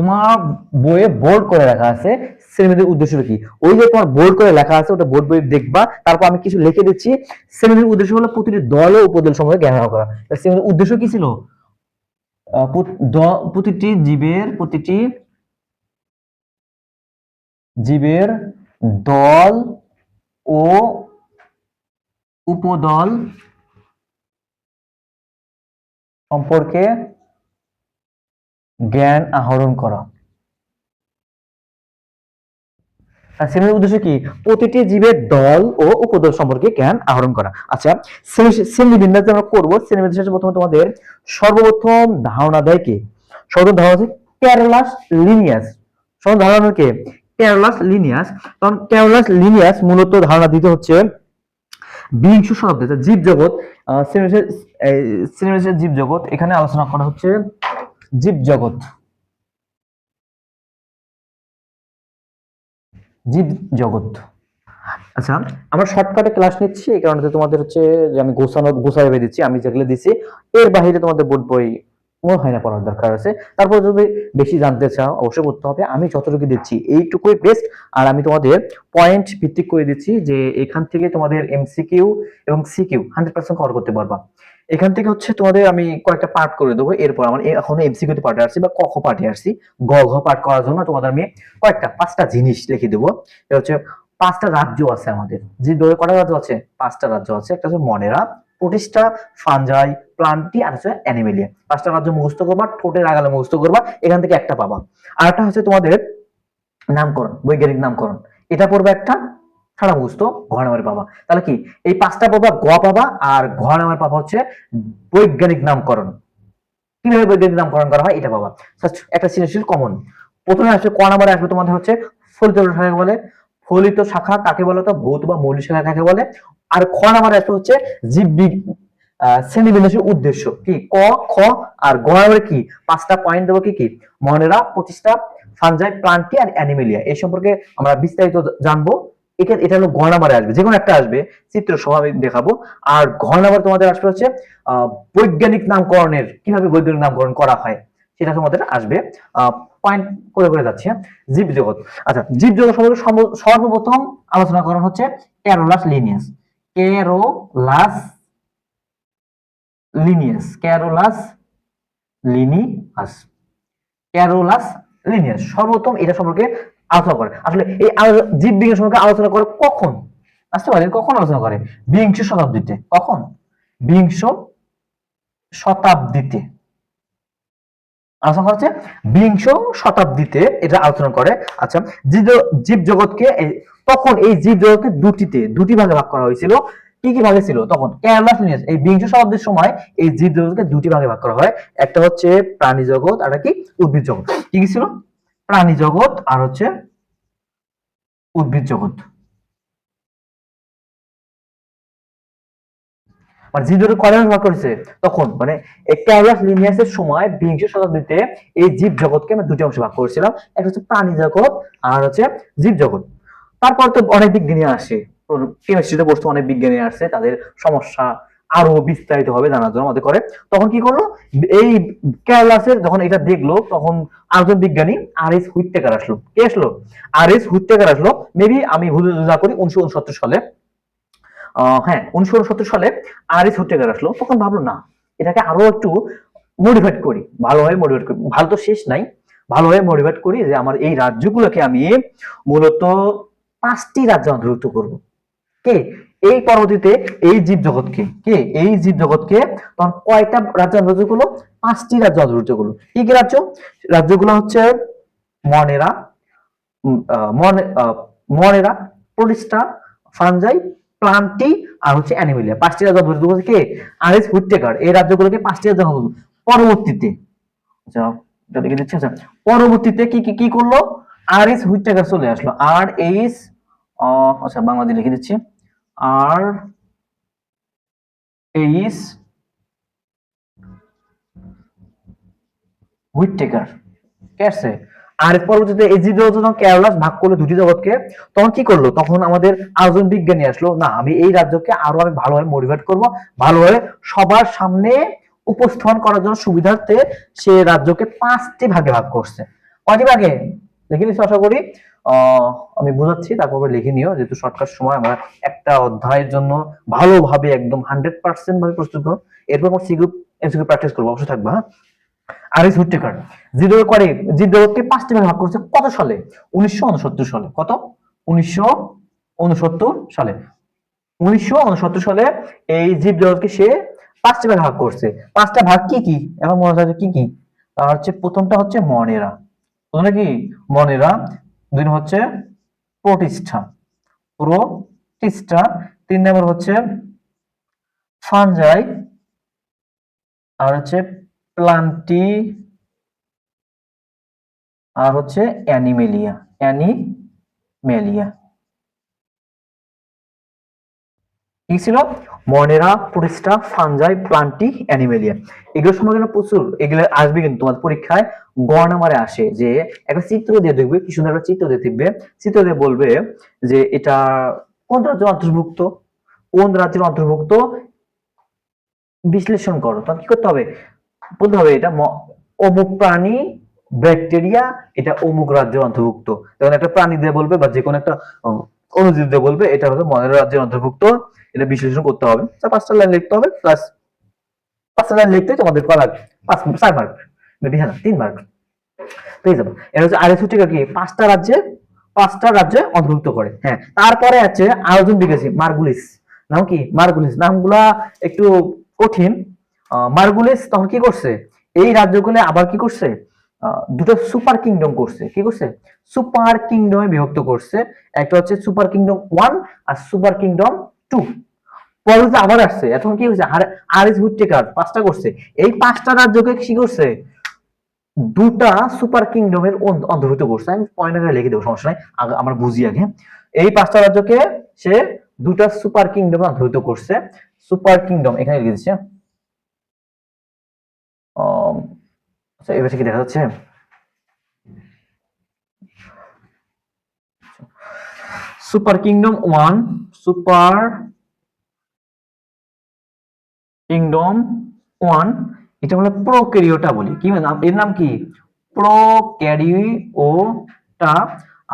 তোমার বইয়ে বোর্ড করে লেখা আছে শ্রেণির উদ্দেশ্য কি? ওই যে তোমার বোর্ড করে লেখা আছে, ওটা বোর্ড বই দেখবা, তারপর আমি কিছু লিখে দিচ্ছি। শ্রেণির উদ্দেশ্য হলো প্রতিটি দল ও উপদল সম্পর্কে জ্ঞান আহরণ করা। তা শ্রেণির উদ্দেশ্য কি ছিল? প্রতিটি জীবের প্রতিটি জীবের দল ও উপদল সম্পর্কে জ্ঞান আহরণ করা। শ্রেণির উদ্দেশ্য কি? প্রতিটি জীবের দল ও উপদল সম্পর্কে জ্ঞান আহরণ করা। আচ্ছা শ্রেণী- শ্রেণি বিন্যাস আমরা করব, শ্রেণি বিন্যাসে প্রথমে তোমাদের সর্বপ্রথম ধারণা দেয় কি? সর্বপ্রথম ধারণা ক্যারোলাস লিনিয়াস। সর্বপ্রথম ধারণা কে? Carolus Linnaeus. তখন ক্যারোলাস লিনিয়াস মূলত ধারণা দিতে হচ্ছে বিংশ শতাব্দীতে। জীব জগৎ শ্রেণি জীব জগৎ এখানে আলোচনা করা হচ্ছে জীব জগৎ। জীব জগৎ। আচ্ছা আমরা শর্টকাটে ক্লাস নিচ্ছি, এই কারণে তোমাদের হচ্ছে যে আমি গোছানো গোছায় দিচ্ছি, আমি যেগুলো দিচ্ছি এর বাইরে তোমাদের বোর্ড বই মনে হয় না পড়ার দরকার আছে। তারপর যদি বেশি জানতে চাও, অবশ্যই করতে হবে। আমি যতটুকু দিচ্ছি, এইটুকুই বেস্ট আর আমি তোমাদের পয়েন্ট ভিত্তিক করে দিচ্ছি যে এখান থেকে তোমাদের এমসিকিউ এবং সিকিউ হান্ড্রেড পার্সেন্ট কভার করতে পারবা। এখান থেকে হচ্ছে তোমাদের আমি কয়েকটা পার্ট করে দেবো। এরপর আমার এখনও এমসিকিউ তে পার্টে আসছি বা ক খ পার্টে আসছি। গ ঘ পাঠ করার জন্য তোমাদের আমি কয়েকটা, পাঁচটা জিনিস লিখে দেবো। এটা হচ্ছে পাঁচটা রাজ্য আছে আমাদের। যে দৌড়ে কটা রাজ্য আছে? পাঁচটা রাজ্য আছে। একটা হচ্ছে মনেরা, প্রতিষ্ঠা, ফানজাই প্লান্টি আর হচ্ছে অ্যানিমেলিয়া। পাঁচটা রাজ্য মুখস্থ করবা, ঠোঁটের আগালে মুখস্থ করবা, এখান থেকে একটা পাবা। আর একটা হচ্ছে তোমাদের নামকরণ, বৈজ্ঞানিক নামকরণ। এটা পড়বে একটা সারা মুখস্থ ঘর নামের পাবা তাহলে কি? এই পাঁচটা পাবা গ পাবা আর ঘর নামের পাবা হচ্ছে বৈজ্ঞানিক নামকরণ। কীভাবে বৈজ্ঞানিক নামকরণ করা হয়? এটা পাবা একটা সৃজনশীল কমন। প্রথমে আসবে, ক নাম্বারে আসবে তোমাদের হচ্ছে ফলিত শাখা বলে। ফলিত শাখা কাকে বলে তো? ভৌত বা মৌলিক শাখা কাকে বলে? আর খ নাম্বারে আসবে হচ্ছে জীব শ্রেণীবিন্যাসের উদ্দেশ্য। কি? ক, খ আর গ নাম্বারে কি? পাঁচটা পয়েন্ট দেবো কি কি? মনেরা পঁচিশটা ফানজাই, প্লান্টি আর অ্যানিমেলিয়া। এই সম্পর্কে আমরা বিস্তারিত জানব। এটা এটা হলো ঘ নাম্বারে আসবে যে কোনো একটা আসবে, চিত্র আমি দেখাবো। আর ঘ নাম্বার তোমাদের আসবে হচ্ছে বৈজ্ঞানিক নামকরণের, কীভাবে বৈজ্ঞানিক নামকরণ করা হয়, সেটা তোমাদের আসবে। পয়েন্ট করে করে যাচ্ছে হ্যাঁ? জীব জগৎ। আচ্ছা জীব জগৎ সম্পর্কে সর্বপ্রথম আলোচনা করা হচ্ছে Carolus Linnaeus Carolus Linnaeus Carolus Linnaeus Carolus Linnaeus সর্বপ্রথম এটা সম্পর্কে আলোচনা করে। আসলে এই জীব বিজ্ঞান সম্পর্কে আলোচনা করে কখন? আসতে পারে, কখন আলোচনা করে? বিংশ শতাব্দীতে। কখন? বিংশ শতাব্দীতে। আলোচনা হচ্ছে বিংশ শতাব্দীতে এটা আলোচনা করে। আচ্ছা জীব জগৎকে তখন এই জীব জগৎকে দুটিতে, দুটি ভাগে ভাগ করা হয়েছিল। কি কি ভাগে ছিল? তখন এই বিংশ শতাব্দীর সময় এই জীব জগৎকে দুটি ভাগে ভাগ করা হয়। একটা হচ্ছে প্রাণী জগৎ, আর কি? উদ্ভিদ জগৎ। কি কি ছিল? প্রাণী জগৎ আর হচ্ছে উদ্ভিদ জগৎ। মানে জীব জগৎ কয়টা ভাগ করেছে, তখন মানে ক্যারালাস লিনিয়াসের সময় বিংশ শতাব্দীতে এই জীব জগৎকে আমরা দুটি অংশে ভাগ করেছিলাম, একটা হচ্ছে প্রাণী জগৎ আর হচ্ছে জীব জগৎ। তারপর তো অনেক বিজ্ঞানী আসে, কেমিস্ট্রিতে বস্তু অনেক বিজ্ঞানী আসছে তাদের সমস্যা আরও বিস্তারিত ভাবে জানার জন্য আমাদের করে। তখন কি করল? এই ক্যারালাসের যখন এটা দেখল, তখন আরেকজন বিজ্ঞানী আর এস হুইটেকার আসলো। কে আসলো? আর এস হুইটেকার আসলো। মেবি আমি ভুল না করি, উনিশশো উনসত্তর সালে। হ্যাঁ উনিশশো উনসত্তর সালে আর এস হুইটেকার আসলো। তখন ভাবলো, না, এটাকে আরও একটু মোটিভেট করি। ভালোভাবে মোটিভেট করি। ভালো তো শেষ নাই। ভালোভাবে মোটিভেট করি যে আমার এই রাজ্যগুলোকে আমি মূলত পাঁচটি রাজ্য অন্তর্ভুক্ত করব। কে? এই পরবর্তীতে এই জীব জগৎকে কে? এই জীব জগৎকে তখন কয়টা রাজ্য অন্তর্ভুক্ত করল পাঁচটি রাজ্য অন্তর্ভুক্ত করল কি কি রাজ্য? রাজ্যগুলো হচ্ছে মনেরা মনে মনেরা, প্রতিষ্ঠা ফানজাই প্লান্টি আর হচ্ছে অ্যানিমেলিয়া। পাঁচটি রাজ্য অন্তর্ভুক্ত করছে কে? আর এস হুইটেকার এই রাজ্যগুলোকে পাঁচটি রাজ্য পরবর্তীতে আচ্ছা আচ্ছা পরবর্তীতে কি কি কি করল? আর এস হুইটেকার চলে আসলো। আর এস আচ্ছা বাংলাদেশে লিখে দিচ্ছি। আর এইস হুইটেকার আছে? আর পরবর্তীতে এই যে যখন কেরালাস ভাগ করল দুটি জগৎকে, তখন কি করল? তখন আমাদের আরেকজন বিজ্ঞানী আসলো, না, আমি এই রাজ্যকে আরও আমি ভালোভাবে মোটিভেট করব, ভালোভাবে সবার সামনে উপস্থাপন করার জন্য সুবিধার্থে সে রাজ্যকে পাঁচটি ভাগে ভাগ করছে। কয়টি ভাগে? লিখে নিচ্ছি, আশা করি। আমি বুঝাচ্ছি, তারপর লিখে নিও, যেহেতু শর্টকাট সময়, আমরা একটা অধ্যায়ের জন্য ভালোভাবে একদম হান্ড্রেড পার্সেন্ট ভাবে প্রস্তুত করব এরপর আমরা সি গ্রুপ এমসিকিউ প্র্যাকটিস করব, অবশ্যই থাকবে আর এস হুট্টেকার জিদ্দোর করে জিদ্দোরকে পাঁচটি ভাগে করেছে কত সালে? উনিশশো উনসত্তর সালে। কত? উনিশশো উনসত্তর সালে। উনিশশো উনসত্তর সালে এই জগৎকে সে পাঁচটি ভাগে ভাগ করছে। পাঁচটা ভাগ কি কি? এখন মনে কি কি? তার হচ্ছে প্রথমটা হচ্ছে মনেরা। প্রথমটা কি? মনেরা দুই নম্বর হচ্ছে প্রতিষ্ঠা। প্রতিষ্ঠা, তিন নম্বর হচ্ছে ফানজাই আর হচ্ছে প্লান্টি, আর হচ্ছে অ্যানিমেলিয়া অ্যানিমেলিয়া। কি ছিল? মনেরা প্রতিষ্ঠা ফানজাই, প্লান্টি, অ্যানিমেলিয়া। এগুলো সময় কিন্তু প্রচুর, এগুলো আসবে কিন্তু তোমার পরীক্ষায় গ নাম্বারে আসে যে একটা চিত্র দিয়ে দেখবে, কি সুন্দর একটা চিত্র দিয়ে দেখবে। চিত্র দিয়ে বলবে যে এটা কোন রাজ্যের অন্তর্ভুক্ত? কোন রাজ্যের অন্তর্ভুক্ত? বিশ্লেষণ করো। তখন কি করতে হবে? বলতে হবে এটা অমুক প্রাণী, ব্যাকটেরিয়া, এটা অমুক রাজ্যের অন্তর্ভুক্ত। যেমন একটা প্রাণী দিয়ে বলবে বা যে কোনো একটা আহ, বলবে এটা হলো মনের রাজ্যের অন্তর্ভুক্ত এটা বিশ্লেষণ করতে হবে। পাঁচটা লাইন লিখতে হবে প্লাস পাঁচটা লাইন লিখতে তোমাদের করা পাঁচ চার মার্ক মেবি হ্যাঁ তিন মার্ক পেয়ে যাব। এটা হচ্ছে আরএস হচ্ছে কি? পাঁচটা রাজ্যে পাঁচটা রাজ্যে অন্তর্ভুক্ত করে। হ্যাঁ তারপরে আছে আয়োজন বিকাশী মার্গুলিস। নাম কি? মার্গুলিস। নামগুলা একটু কঠিন। মার্গুলিস তখন কি করছে? এই রাজ্যগুলো আবার কি করছে? দুটো সুপার কিংডম করছে। কি করছে? সুপার কিংডমে বিভক্ত করছে। একটা হচ্ছে সুপার কিংডম ওয়ান আর সুপার কিংডম টু পরবর্তীতে আবার আসছে। এখন কি হয়েছে? আর এস হুট্টেকার পাঁচটা করছে। এই পাঁচটা রাজ্যকে কি করছে? দুটা সুপার কিংডমের অন- অন্তর্ভুক্ত করছে। আমি পয়েন্ট লিখে দেবো, সমস্যা নাই। আমরা বুঝি আগে। এই পাঁচটা রাজ্যকে সে দুটা সুপার কিংডমে অন্তর্ভুক্ত করছে। সুপার কিংডম এখানে লিখে দিচ্ছে আচ্ছা এবার কি দেখা যাচ্ছে। Super kingdom one, super kingdom one, এটা আমরা প্রোক্যারিওটা বলি কি নাম এর নাম কি? প্রোক্যারিওটা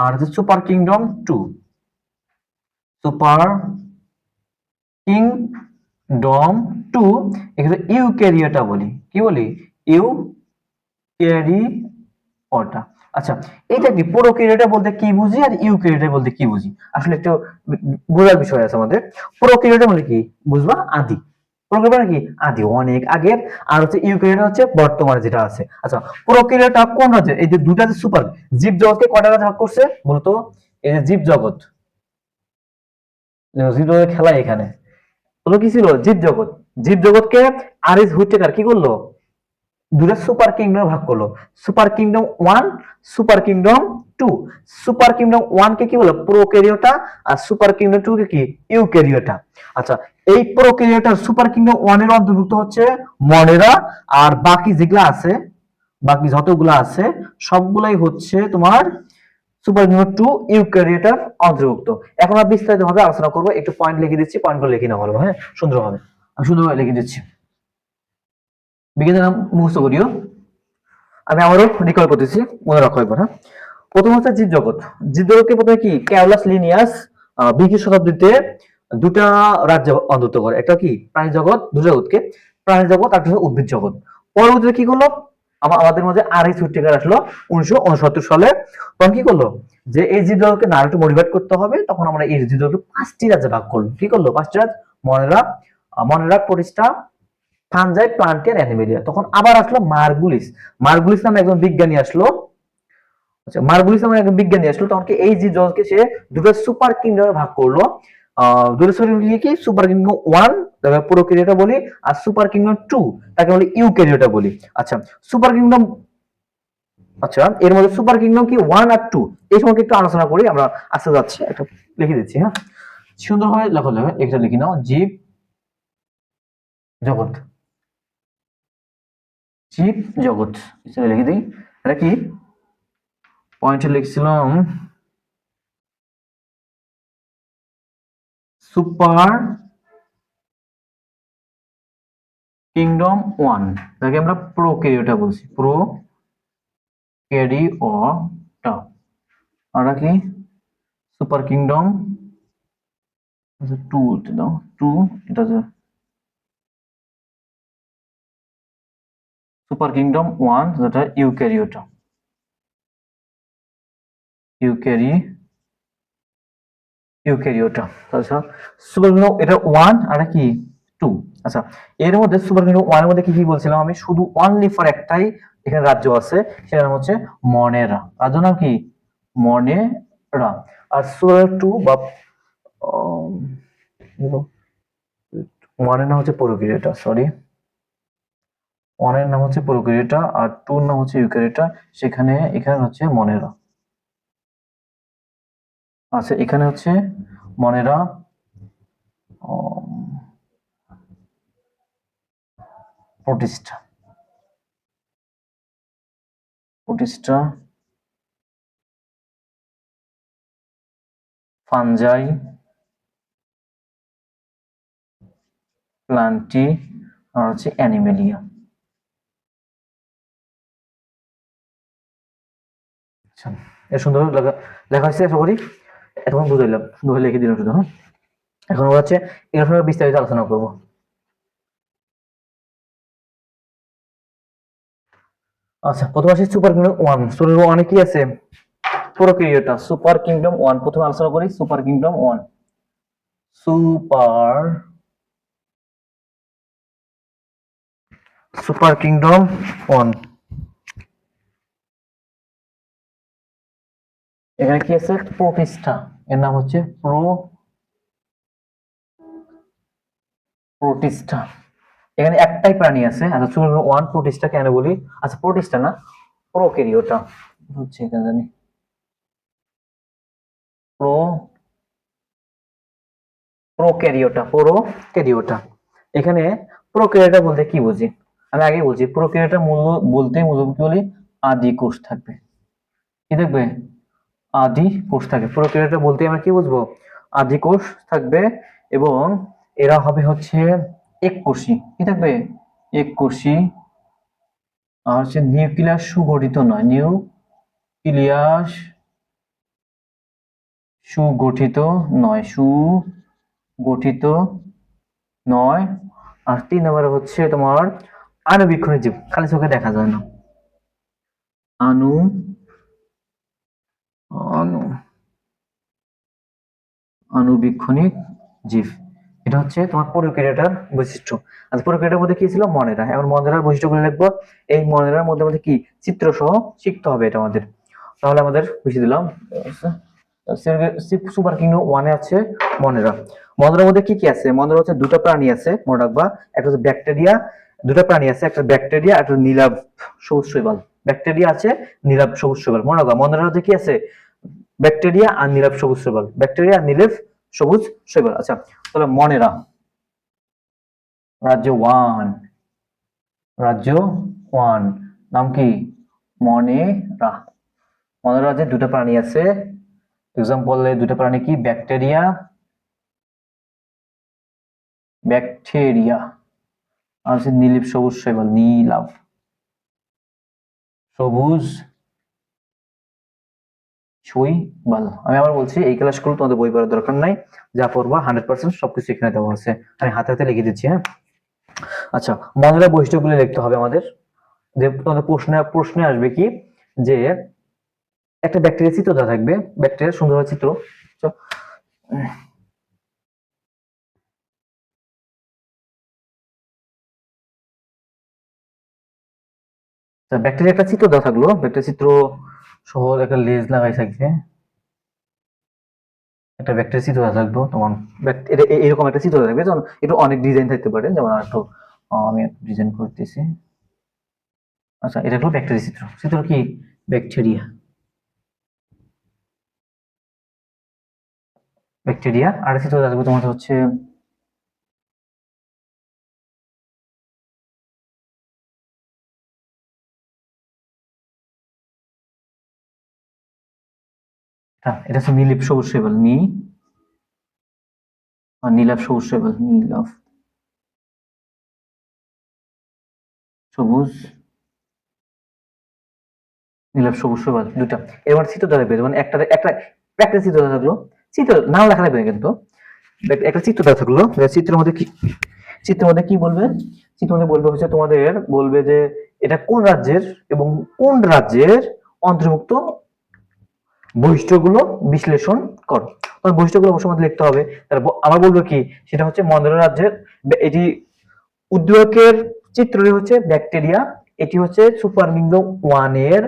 আর হচ্ছে super kingdom two. Super kingdom two এখানে ইউক্যারিওটা বলি কি বলি? ইউ ক্যারিওটা আচ্ছা এটা কি প্রোক্যারিওটা বলতে কি বুঝি আর ইউক্যারিওটা বলতে কি বুঝি? আসলে একটু বোঝার বিষয় আছে আমাদের। বলে কি? বুঝবা? আদি। প্রোক্যারিওটা কি? আদি, অনেক আগের। আর হচ্ছে হচ্ছে বর্তমানে যেটা আছে। আচ্ছা কোন রাজ্যে? এই যে সুপার, জীব জগৎকে কয়টা ভাগ করছে মূলত এই যে জীব জগৎ। জীব জগতের খেলা এখানে। কি ছিল? জীব জগৎ। জীব জগৎকে আর হুইটেকার কি করল? দুটা সুপার কিংডম ভাগ করল। Super kingdom one, super kingdom two. Super kingdom one কে কি বলো? প্রোক্যারিওটা আর সুপার কিংডম টু কে? কি ইউক্যারিওটা। আচ্ছা এই প্রোক্যারিওটা সুপার কিংডম ওয়ানের অন্তর্ভুক্ত হচ্ছে মনেরা আর বাকি যেগুলা আছে, বাকি যতগুলো আছে, সবগুলাই হচ্ছে তোমার সুপার কিংডম টু ইউ ইউক্যারিওটার অন্তর্ভুক্ত। এখন আমরা বিস্তারিত ভাবে আলোচনা করব, একটু পয়েন্ট লিখে দিচ্ছি পয়েন্ট পয়েন্টগুলো লিখে নেওয়া ভালো হ্যাঁ? সুন্দর হবে আমি সুন্দরভাবে লিখে দিচ্ছি। বিজ্ঞানের নাম করিও আমি করতেছি, মনে হ্যাঁ? প্রথম হচ্ছে প্রথমে কি? ক্যাওলাস লিনিয়াস বিশ শতাব্দীতে দুটা রাজ্য অন্তর্ভুক্ত করে। একটা কি? প্রাণী জগৎ জগৎকে। প্রাণী জগৎ আর উদ্ভিদ জগৎ। পরবর্তীতে কি করল? আমাদের মধ্যে আর এই ছুটিকার আসলো উনিশশো উনসত্তর সালে। তখন কি করল? যে এই জীব জগৎকে না একটু মডিফাইড করতে হবে, তখন আমরা এই জীব জগৎকে পাঁচটি রাজ্যে ভাগ করল কি করল? পাঁচটি রাজ্য? মনেরা। মনেরা, প্রতিষ্ঠা ফানজাই প্লান্টিয়ান অ্যানিমেলিয়া। তখন আবার আসলো মার্গুলিস। মার্গুলিস নামে একজন বিজ্ঞানী আসলো। আচ্ছা মার্গুলিস নামে একজন বিজ্ঞানী আসলো। তখন কি এই যে জলকে সে দুটো সুপার কিংডমে ভাগ করল। কিংডম কি সুপার কিংডম ওয়ান বলি, আর সুপার কিংডম টু, তাকে বলি বলি। আচ্ছা সুপার কিংডম আচ্ছা এর মধ্যে সুপার কিংডম কি? ওয়ান আর টু। এই সম্পর্কে একটু আলোচনা করি, আমরা আস্তে যাচ্ছি। একটা লিখে দিচ্ছি হ্যাঁ? সুন্দরভাবে লেখা যাবে এটা লিখে নাও, জীব জগৎ। জীব জগৎ এখানে লিখে দিই। এটা কি? পয়েন্টে লিখছিলাম সুপার কিংডম ওয়ান যাকে আমরা প্রোক্যারিওটা বলছি। প্রো ক্যারি ও টা আর কি সুপার কিংডম টু দাও। টু এটা সুপার কিংডম ওয়ান, যেটা ইউক্যারিওটা। ইউক্যারি, ইউক্যারিওটা। আচ্ছা সুপার কিংডম, এটা ওয়ান, আর কি? টু। আচ্ছা এর মধ্যে সুপার কিংডম ওয়ানের মধ্যে কি কি বলছিলাম আমি? শুধু অনলি ফর একটাই এখানে রাজ্য আছে, সেটার নাম হচ্ছে মনেরা। রাজ্য নাম কি? মনেরা। আর সুপার টু বা নাম হচ্ছে পরোক্রিয়াটা সরি ওয়ানের নাম হচ্ছে প্রোক্রিয়েটা আর টুর নাম হচ্ছে ইউক্যারিটা সেখানে, এখানে হচ্ছে মনেরা। আচ্ছা এখানে হচ্ছে মনেরা। প্রতিষ্ঠা প্রতিষ্ঠা ফানজাই। প্লান্টি। আর হচ্ছে অ্যানিমেলিয়া। আচ্ছা সুন্দর লেখা হয়েছে, আশা করি। এখন বুঝাইলাম সুন্দর লিখে দিলাম শুধু হ্যাঁ? এখন হচ্ছে এর সঙ্গে বিস্তারিত আলোচনা করব। আচ্ছা প্রথমে আসি সুপার কিংডম ওয়ান সুপার ওয়ানে কি আছে? প্রোক্রিয়েটা সুপার কিংডম ওয়ান প্রথমে আলোচনা করি super kingdom one super super kingdom one এখানে কি আছে? প্রতিষ্ঠা। এর নাম হচ্ছে প্রো প্রতিষ্ঠা। এখানে একটাই প্রাণী আছে। আচ্ছা চলুন ওয়ান প্রতিষ্ঠা কেন বলি। আচ্ছা প্রতিষ্ঠা না? প্রোকেরিওটা হচ্ছে এখানে জানি। Pro prokaryota prokaryota. এখানে প্রোক্যারিওটা বলতে কি বুঝি? আমি আগে বলছি, প্রোক্যারিওটা মূল বলতে মূলত কি বলি আদি কোষ থাকবে। কি থাকবে? আদি কোষ থাকবে প্রোক্যারিওটা বলতে আমরা কি বুঝব? আদি কোষ থাকবে এবং এরা হবে হচ্ছে এককোষী কি থাকবে? এককোষী আর হচ্ছে নিউক্লিয়াস সুগঠিত নয়, নিউক্লিয়াস সুগঠিত নয় সুগঠিত নয়। আর তিন নম্বরে হচ্ছে তোমার আণুবীক্ষণিক জীব। খালি চোখে দেখা যায় না। আনু আণুবীক্ষণিক জীব। এটা হচ্ছে তোমার প্রোক্রিয়াটার বৈশিষ্ট্য। আচ্ছা প্রোক্রিয়াটার মধ্যে কি ছিল? মনেরা। এবার মনেরার বৈশিষ্ট্যগুলো লিখব। এই মনেরার মধ্যে মধ্যে কি? চিত্র সহ শিখতে হবে এটা আমাদের। তাহলে আমাদের বেশি দিলাম। সুপার কিংডম ওয়ানে আছে মনেরা। মনেরার মধ্যে কি কি আছে? মনেরা হচ্ছে দুটো প্রাণী আছে, মনে রাখবা। একটা হচ্ছে ব্যাকটেরিয়া, দুটো প্রাণী আছে, একটা ব্যাকটেরিয়া, একটা নীলাভ সবুজ শৈবাল। ব্যাকটেরিয়া আছে, নীলাভ সবুজ শৈবাল। মনে রাখবা, মনেরার মধ্যে কি আছে? ব্যাকটেরিয়া আর নীলাভ সবুজ শৈবাল ব্যাকটেরিয়া নীলাভ সবুজ শৈবাল আচ্ছা তাহলে মনেরা। রাজ্য ওয়ান। রাজ্য ওয়ান। নাম কি? মনে মনেরা মনে রাজ্যে দুটো প্রাণী আছে। এক্সাম্পল দুটো প্রাণী কি? ব্যাকটেরিয়া। ব্যাকটেরিয়া। আর হচ্ছে নীলিপ সবুজ শৈবাল নীলাভ। সবুজ শৈবাল আমি আবার বলছি এই ক্লাসগুলো তোমাদের বই পড়ার দরকার নাই। যা পড়বা হান্ড্রেড পার্সেন্ট সবকিছু এখানে দেওয়া আছে। আমি হাতে হাতে লিখে দিচ্ছি হ্যাঁ? আচ্ছা মনের বৈশিষ্ট্যগুলো লিখতে হবে আমাদের। যে তোমাদের প্রশ্নে প্রশ্নে আসবে কি? যে একটা ব্যাকটেরিয়া চিত্র দেওয়া থাকবে। ব্যাকটেরিয়া সুন্দর চিত্র। তো, আচ্ছা, ব্যাকটেরিয়া একটা চিত্র দেওয়া থাকল। ব্যাকটেরিয়া চিত্র সহ একটা লেজ লাগাই থাকবে। একটা ব্যাকটেরিয়া চিত্র থাকবে তোমার এটা এরকম একটা চিত্র থাকবে যেমন একটু অনেক ডিজাইন থাকতে পারে যেমন আর একটু আমি ডিজাইন করতেছি। আচ্ছা এটা হলো ব্যাকটেরিয়া চিত্র চিত্র কি? ব্যাকটেরিয়া ব্যাকটেরিয়া আর চিত্র দেওয়া থাকবে তোমার হচ্ছে হ্যাঁ এটা হচ্ছে নীলিপ সবুজ শৈবাল নী নীলাভ সবুজ শৈবাল নীলাভ সবুজ। নীলাভ সবুজ সবুজ দুইটা। এর মানে চিত্র দেওয়া থাকবে যেমন একটা একটা একটা চিত্র দেওয়া থাকল। চিত্র নাম লেখা থাকবে কিন্তু। একটা চিত্র দেওয়া থাকল। এবার চিত্রের মধ্যে কি, চিত্রের মধ্যে কি বলবে? চিত্রের মধ্যে বলবে হচ্ছে তোমাদের, বলবে যে এটা কোন রাজ্যের এবং কোন রাজ্যের অন্তর্ভুক্ত বৈশিষ্ট্যগুলো বিশ্লেষণ করো। বৈশিষ্ট্যগুলো অবশ্যই আমাদের লিখতে হবে। তারপর আবার বলব কি? সেটা হচ্ছে মন্দারা রাজ্যের এটি উদ্যোগের চিত্রটি হচ্ছে ব্যাকটেরিয়া। এটি হচ্ছে সুপারমিঙ্গ ওয়ানের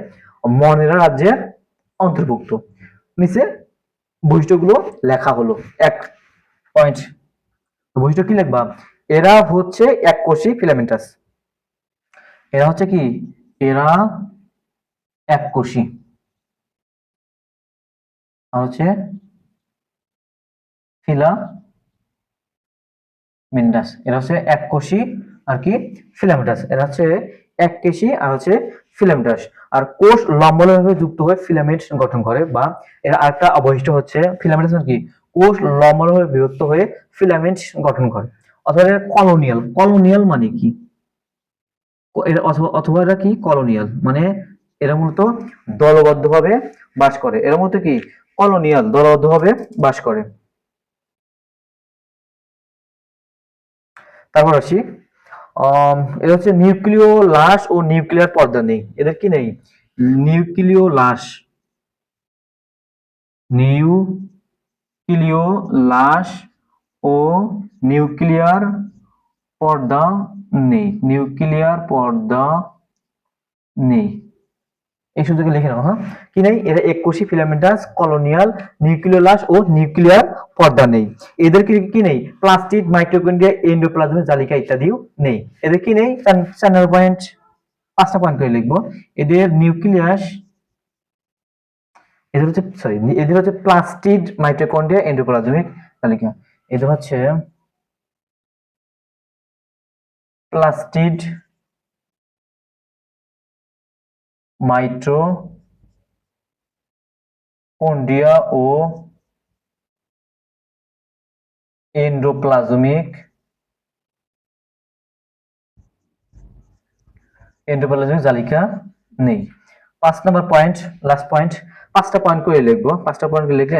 মনেরা রাজ্যের অন্তর্ভুক্ত। নিচে বৈশিষ্ট্যগুলো লেখা হলো। এক পয়েন্ট বৈশিষ্ট্য কি লিখবা? এরা হচ্ছে এক এককোষী ফিলামেন্টাস এরা হচ্ছে কি? এরা এক এককোষী। আর হচ্ছে ফিলা এরা হচ্ছে আর কি এরা হচ্ছে আর হচ্ছে আর কোষ লম্বভাবে যুক্ত হয়ে ফিলামেন্ট গঠন করে বা এর আরেকটা অবশিষ্ট হচ্ছে ফিলামেন্টাস মানে কি? কোষ লম্বভাবে বিভক্ত হয়ে ফিলামেন্ট গঠন করে, অথবা কলোনিয়াল কলোনিয়াল মানে কি? এরা অথবা এরা কি? কলোনিয়াল মানে এরা মূলত দলবদ্ধভাবে বাস করে, এরা মূলত কি? কলোনিয়াল দলবদ্ধভাবে বাস করে। তারপর আসি এরা হচ্ছে নিউক্লিয় লাশ ও নিউক্লিয়ার পর্দা নেই। এদের কি নেই? নিউক্লিয় লাশ নিউক্লিয় লাশ ও নিউক্লিয়ার পর্দা নেই। নিউক্লিয়ার পর্দা নেই। এই সুযোগে লিখে নাও হ্যাঁ? কি নেই? এরা এককোষী ফিলামেন্টাস, কলোনিয়াল, নিউক্লিওলাস ও নিউক্লিয়ার পর্দা নেই। এদের কি নেই? প্লাস্টিড মাইটোকন্ড্রিয়া এন্ডোপ্লাজমিক জালিকা ইত্যাদিও নেই। এদের কি নেই? চার পয়েন্ট পাঁচটা পয়েন্ট করে লিখব। এদের নিউক্লিয়াস, এদের হচ্ছে সরি এদের হচ্ছে প্লাস্টিড মাইটোকন্ড্রিয়া এন্ডোপ্লাজমিক জালিকা। এদের হচ্ছে প্লাস্টিড মাইট্রো কন্ডিয়া ও এন্ডোপ্লাজমিক এন্ডোপ্লাজমিক জালিকা নেই। পাঁচ নম্বর পয়েন্ট লাস্ট পয়েন্ট পাঁচটা পয়েন্ট করে লিখব? পাঁচটা পয়েন্ট লিখলে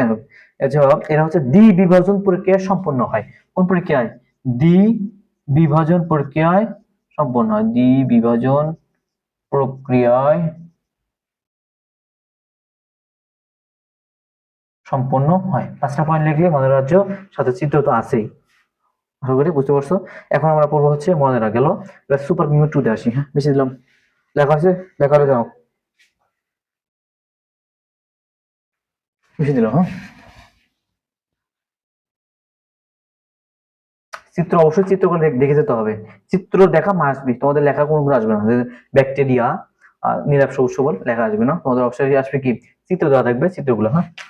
এছাড়াও এরা হচ্ছে দ্বি বিভাজন প্রক্রিয়া সম্পন্ন হয়। কোন প্রক্রিয়ায়? দ্বি বিভাজন প্রক্রিয়ায় সম্পন্ন হয়। দ্বি বিভাজন প্রক্রিয়ায় সম্পন্ন হয়। পাঁচটা পয়েন্ট লিখলে মনের রাজ্য, সাথে চিত্র তো আছেই। আশা করি বুঝতে পারছ? এখন আমরা পড়ব হচ্ছে মনেরা গেল? সুপার মিমো টু তে আসি হ্যাঁ? বেশি দিলাম। লেখা আছে লেখা যাও বেশি দিলাম হ্যাঁ? চিত্র অবশ্যই চিত্র করে দেখ- যেতে হবে। চিত্র দেখা মাসবি তোমাদের লেখা কোনো আসবে না। ব্যাকটেরিয়া নিরাপ সবুজ সবল লেখা আসবে না। তোমাদের অবশ্যই আসবে কি? চিত্র দেওয়া থাকবে, চিত্রগুলো হ্যাঁ?